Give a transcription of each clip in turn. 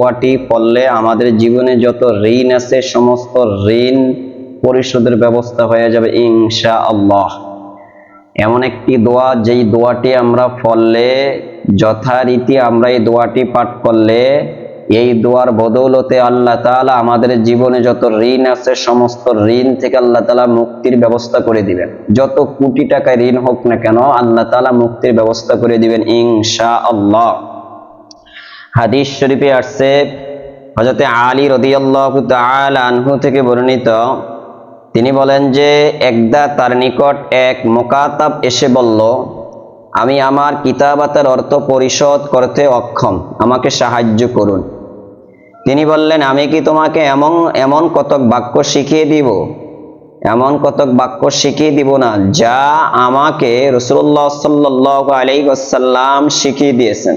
দোয়াটি পড়লে আমাদের জীবনে যত ঋণ আছে, সমস্ত ঋণ পরিশোধের ব্যবস্থা হয়ে যাবে ইনশা আল্লাহ এমন একটি দোয়া, যেই দোয়াটি আমরা পড়লে, যথারীতি আমরা এই দোয়াটি পাঠ করলে, এই দোয়ার বদৌলতে আল্লাহ তালা আমাদের জীবনে যত ঋণ আছে, সমস্ত ঋণ থেকে আল্লাহ তালা মুক্তির ব্যবস্থা করে দিবেন। যত কোটি টাকায় ঋণ হোক না কেন, আল্লাহ তালা মুক্তির ব্যবস্থা করে দিবেন ইনশা আল্লাহ হাদিস শরীফে আসছে, হযরতে আলী রাদিয়াল্লাহু থেকে বর্ণিত। তিনি বলেন যে, একদা তার নিকট এক মোকাতাব এসে বলল, আমি আমার কিতাবাতের অর্থ পরিশোধ করতে অক্ষম, আমাকে সাহায্য করুন। তিনি বললেন, আমি কি তোমাকে এমন এমন কতক বাক্য শিখিয়ে দিব? এমন কতক বাক্য শিখিয়ে দিব না, যা আমাকে রসুল্লাহ সাল্লাহ আলাইসাল্লাম শিখিয়ে দিয়েছেন?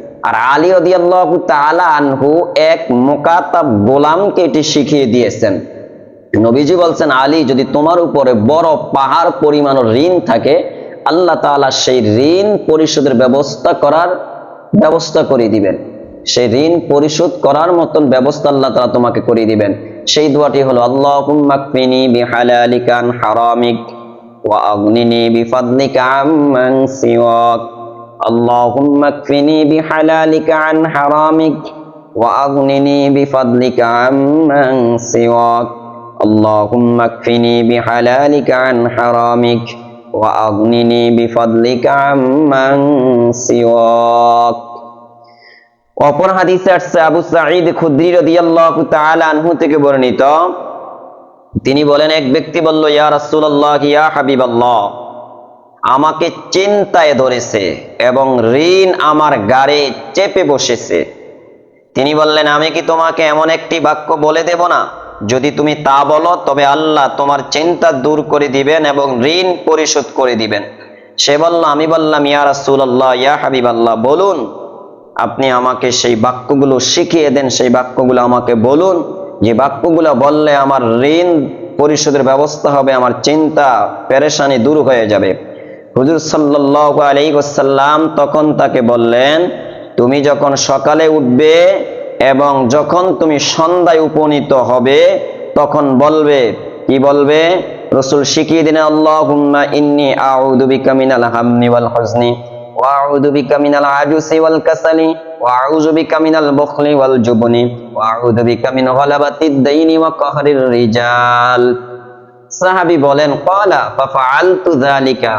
আর আলী রদিয়াল্লাহু তাআলা আনহু এক মোকাতাব গোলামকে এটি শিখিয়ে দিয়েছেন। নবীজি বলছেন, আলী, যদি তোমার উপরে বড় পাহাড় পরিমাণ ঋণ থাকে, আল্লাহ তাআলা সেই ঋণ পরিশোধের ব্যবস্থা করার ব্যবস্থা করে দিবেন। সেই ঋণ পরিশোধ করার মতন ব্যবস্থা আল্লাহ তাআলা তোমাকে করে দিবেন। সেই দোয়াটি হলো, আল্লাহুম্মা কফিনি বিহালালিকা হারামিক ওয়া আগনিনি বিফাদলিকা আম্মান সিওয়াক। اللهم اكفني بحلالك عن حرامك وأغنني بفضلك عمن سواك اللهم اكفني بحلالك عن حرامك وأغنني بفضلك عمن سواك অপর হাদিসে আসছে আবু সাঈদ খুদরি রাদিয়াল্লাহু তাআলা আনহু থেকে বর্ণিত তিনি বলেন এক ব্যক্তি বলল ইয়া রাসূলুল্লাহ ইয়া হাবিবাল্লাহ আমাকে চিন্তায় ধরেছে এবং ঋণ আমার গাড়ে চেপে বসেছে। তিনি বললেন, আমি কি তোমাকে এমন একটি বাক্য বলে দেব না? যদি তুমি তা বলো, তবে আল্লাহ তোমার চিন্তা দূর করে দিবেন এবং ঋণ পরিশোধ করে দিবেন। সে বলল, আমি বললাম, ইয়া রাসূলুল্লাহ, ইয়া হাবিব আল্লাহ বলুন, আপনি আমাকে সেই বাক্যগুলো শিখিয়ে দেন, সেই বাক্যগুলো আমাকে বলুন। যে বাক্যগুলো বললে আমার ঋণ পরিশোধের ব্যবস্থা হবে, আমার চিন্তা পেরেশানি দূর হয়ে যাবে। হুজুর সাল্লাহ আলী ওসাল্লাম তখন তাকে বললেন, তুমি যখন সকালে উঠবে এবং যখন তুমি সন্ধ্যায় উপনীত হবে, তখন বলবে, কি বলবে? রসুল শিখিয়ে দিন আল্লাহ ইন্নি আউযু বিকা মিনাল ওয়াল হাজনি ওয়া আউযু আজুসি ওয়াল কাসালি, ওয়া আউযু ওয়াল জুবনি দাইনি ওয়া রিজাল। সাহাবি বলেন, ক্বালা, ফাফআলতু যালিকা।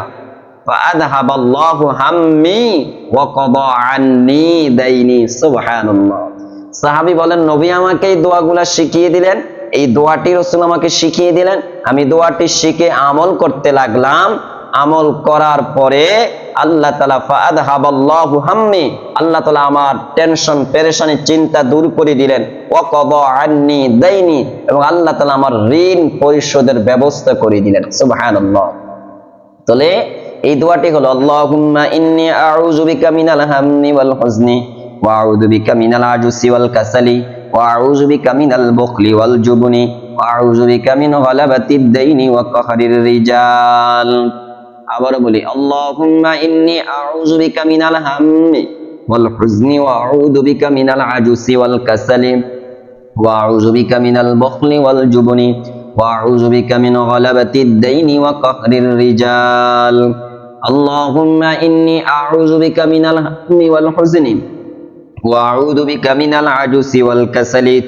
সাহাবী বলেন, নবী আমাকে এই দোয়াগুলা শিখিয়ে দিলেন, এই দোয়াটি রসুল আমাকে শিখিয়ে দিলেন। আমি দোয়াটি শিখে আমল করতে লাগলাম। আমল করার পরে আল্লাহ তালা ফাদ হাম্মি, আল্লাহ তালা আমার টেনশন, পেরেশানি, চিন্তা দূর করে দিলেন। ও কব আন্নি দেয়নি এবং আল্লাহ তালা আমার ঋণ পরিশোধের ব্যবস্থা করে দিলেন তাহলে এই দোয়াটি হলো, আল্লাহুম্মা ইন্নী আউযু বিকা মিনাল হাম্মি ওয়াল হুজনি ওয়া আউযু বিকা মিনাল আজুসি ওয়াল কাসালি ওয়া আউযু বিকা মিনাল বুখলি ওয়াল জুবনি ওয়া আউযু বিকা মিন গালাবাতিদ দাইনি ওয়া কাহরির রিজাল। আবারও বলি, আল্লাহুম্মা ইন্নী আউযু বিকা মিনাল হাম্মি ওয়াল হুজনি ওয়া আউযু বিকা মিনাল আজুসি ওয়াল কাসালি ওয়া আউযু বিকা মিনাল বুখলি ওয়াল জুবনি ওয়া আউযু বিকা মিন গালাবাতিদ দাইনি ওয়া ওয়াল হুজনি ওয়া আউযু বিকা মিনাল আজুসি ওয়াল কাসালি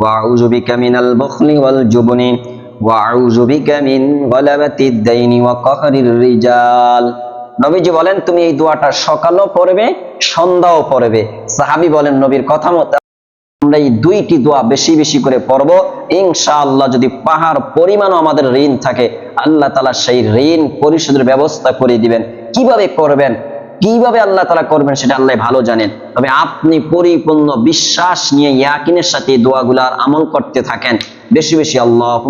ওয়া আউযু বিকা মিনাল বুখলি ওয়াল জুবনি ওয়াউযু বিকা মিন গালাবাতিদ দাইনি ওয়া কাহরির রিজাল। নবীজি বলেন, তুমি এই দোয়াটা সকালও পড়বে, সন্ধ্যাও পড়বে। সাহাবি বলেন, নবীর কথা মতো আমরা এই দুইটি দোয়া বেশি বেশি করে পড়ব। ইনশাআল্লাহ যদি পাহাড় পরিমাণও আমাদের ঋণ থাকে, আল্লাহ তালা সেই ঋণ পরিশোধের ব্যবস্থা করে দিবেন। কীভাবে করবেন? কীভাবে আল্লাহ তারা করবেন সেটা আল্লাহ ভালো জানেন। তবে আপনি পরিপূর্ণ বিশ্বাস নিয়ে ইয়াকিনের সাথে দোয়াগুলার আমল করতে থাকেন। বেশি বেশি আল্লাহ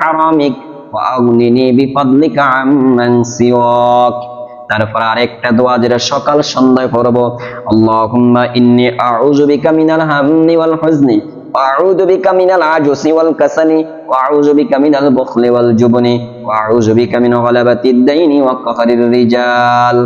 হারামিক সিওয়াক। তারপর আরেকটা দোয়া যেটা সকাল সন্ধ্যায় পড়ব। আল্লাহুম্মা ইন্নি আউযু বিকা মিনাল হামনি ওয়াল হুজনি আউযু বিকা মিনাল আজসি ওয়াল কাসালি আউযু বিকা মিনাল বুখলি ওয়াল জুবনি আউযু বিকা মিন গালাবাতিদ দাইনি ওয়া কাহরির রিজাল।